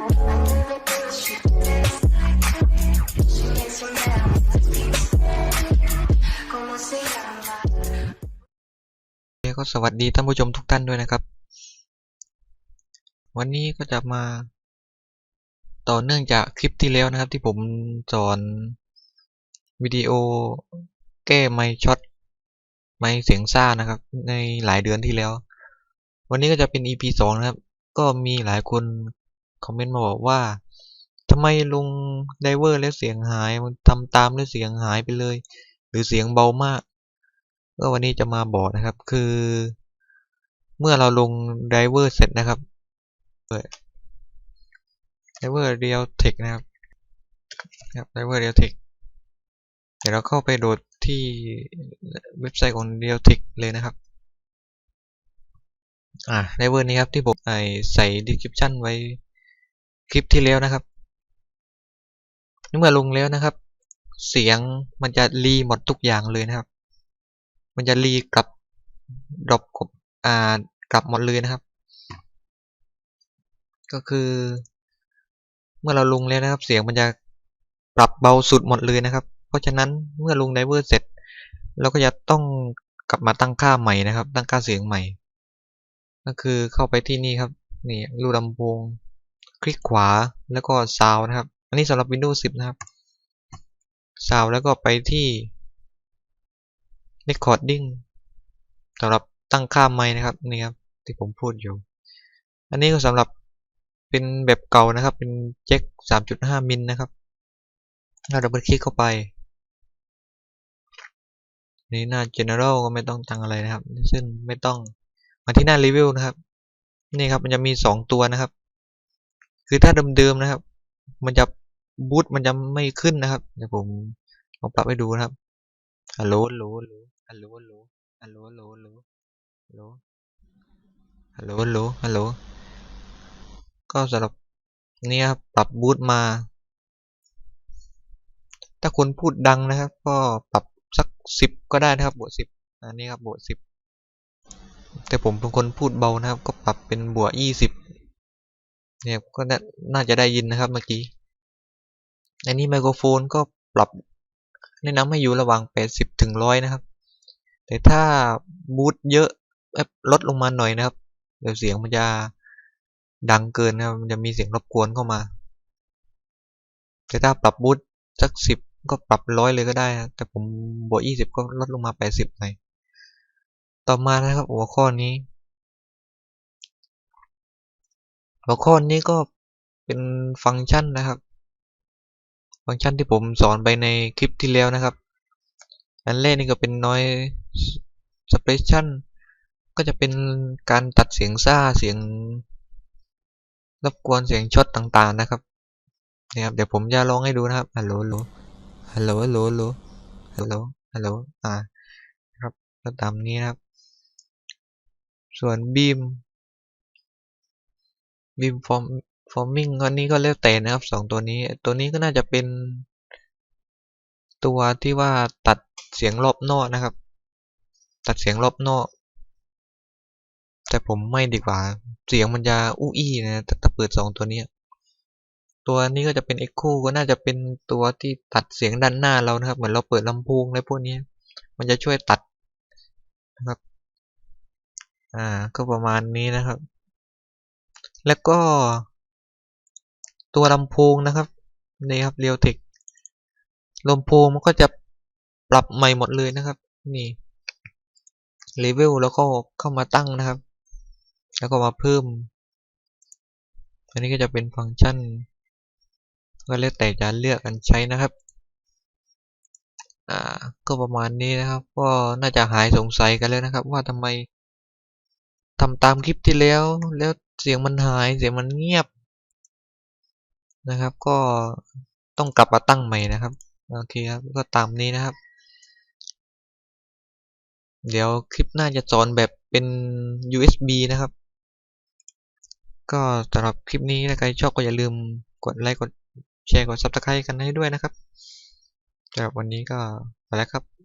ก็สวัสดีท่านผู้ชมทุกท่านด้วยนะครับ วันนี้ก็จะมาต่อเนื่องจากคลิปที่แล้วนะครับ ที่ผมสอนวิดีโอแก้ไมค์ช็อตไมค์เสียงซ่านะครับ ในหลายเดือนที่แล้ว วันนี้ก็จะเป็น EP สองนะครับ ก็มีหลายคน คอมเมนต์มาบอกว่าทำไมลงไดเวอร์แล้วเสียงหายมันทำตามแล้วเสียงหายไปเลย หรือเสียงเบามากก็วันนี้จะมาบอกนะครับ คือ เมื่อเราลงไดเวอร์เสร็จนะครับเปิดไดเวอร์เรียลเทคนะครับครับไดเวอร์เรียลเทคเดี๋ยวเราเข้าไปโหลดที่เว็บไซต์ของ r e a l t e c h เลยนะครับอ่าไดเวอร์นี้ครับที่ผมใส่ใส่ description ไว้ คลิปที่แล้วนะครับเมื่อลงแล้วนะครับ เสียงมันจะรีหมดทุกอย่างเลยนะครับ มันจะรีกลับดรอปกบอ่ากลับหมดเลยนะครับ ก็คือ เมื่อเราลงแล้วนะครับ เสียงมันจะปรับเบาสุดหมดเลยนะครับ เพราะฉะนั้นเมื่อลงไดเวอร์เสร็จเราก็จะต้องกลับมาตั้งค่าใหม่นะครับ ตั้งค่าเสียงใหม่ ก็คือเข้าไปที่นี่ครับ นี่รูลำโพง คลิกขวาแล้วก็ซาวนะครับ อันนี้สำหรับ Windows 10 นะครับซาวแล้วก็ไปที่ recording สำหรับตั้งค่าไมค์นะครับนี่ครับที่ผมพูดอยู่ อันนี้ก็สำหรับเป็นแบบเก่านะครับ เป็นแจ็ค3.5มิลนะครับเราดับเบิลคลิกเข้าไป นี่หน้า general ก็ไม่ต้องตั้งอะไรนะครับ ซึ่งไม่ต้อง มาที่หน้า review นะครับ นี่ครับมันจะมี 2 ตัวนะครับ คือถ้าเดิมๆนะครับ มันจะบูตมันจะไม่ขึ้นนะครับเดี๋ยวผมลองปรับให้ดูนะครับฮัลโหลฮัลโหลฮัลโหลฮัลโหลฮัลโหลฮัลโหลฮัลโหลฮัลโหลฮัลโหลฮัลโหลฮัลโหลก็สำหรับนี่ครับปรับบูตมา ถ้าคนพูดดังนะครับ ก็ปรับสักสิบก็ได้นะครับบวกสิบอันนี้ครับบวกสิบแต่ผมเป็นคนพูดเบานะครับ ก็ปรับเป็นบวกยี่สิบ เนี่ยก็น่าจะได้ยินนะครับเมื่อกี้ อันนี้ไมโครโฟนก็ปรับแนะนำให้อยู่ระหว่าง 80 ถึง 100 นะครับ แต่ถ้าบูตเยอะลดลงมาหน่อยนะครับ เดี๋ยวเสียงมันจะดังเกินนะครับ มันจะมีเสียงรบกวนเข้ามา แต่ถ้าปรับบูตสัก 10 ก็ปรับร้อยเลยก็ได้นะแต่ผมบวก20 ก็ลดลงมา 80 หน่อย ต่อมานะครับหัวข้อนี้ หัวข้อนี้ก็เป็นฟังก์ชันนะครับ ฟังก์ชันที่ผมสอนไปในคลิปที่แล้วนะครับ อันแรกนี่ก็เป็น noise suppression ก็จะเป็นการตัดเสียงซ่าเสียงรบกวนเสียงช็อตต่างๆนะครับนี่ครับเดี๋ยวผมจะลองให้ดูนะครับฮัลโหลฮัลโหลฮัลโหลฮัลโหลฮัลโหลฮัลโหลอ่าครับก็ตามนี้นะครับ ส่วน beam beam form forming อันนี้ก็เลือกแต่นะครับสองตัวนี้ ตัวนี้ก็น่าจะเป็น ตัวที่ว่าตัดเสียงรอบนอกนะครับ ตัดเสียงรอบนอก แต่ผมไม่ดีกว่า เสียงมันจะอู้อี้นะถ้าเปิดสองตัวนี้ ตัวนี้ก็จะเป็น Echo ก็น่าจะเป็นตัวที่ตัดเสียงด้านหน้าเรานะครับ เหมือนเราเปิดลำโพงอะไรพวกนี้ มันจะช่วยตัดนะครับ อ่า ก็ประมาณนี้นะครับ แล้วก็ตัวลำโพงนะครับนี่ครับเรียวเทคลำโพงมันก็จะปรับใหม่หมดเลยนะครับ นี่เลเวลแล้วก็เข้ามาตั้งนะครับ แล้วก็มาเพิ่ม อันนี้ก็จะเป็นฟังก์ชัน ก็แล้วแต่จะเลือกกันใช้นะครับ อ่า ก็ประมาณนี้นะครับ ก็น่าจะหายสงสัยกันแล้วนะครับ ว่าทำไมทำตามคลิปที่แล้วแล้ว เสียงมันหายเสียงมันเงียบนะครับ ก็ต้องกลับมาตั้งใหม่นะครับโอเคครับก็ตามนี้นะครับ เดี๋ยวคลิปหน้าจะสอนแบบเป็น USB นะครับ ก็สำหรับคลิปนี้ถ้าใครชอบก็อย่าลืมกดไลค์กดแชร์กด Subscribe กันให้ด้วยนะครับสำหรับวันนี้ก็ไปแล้วครับ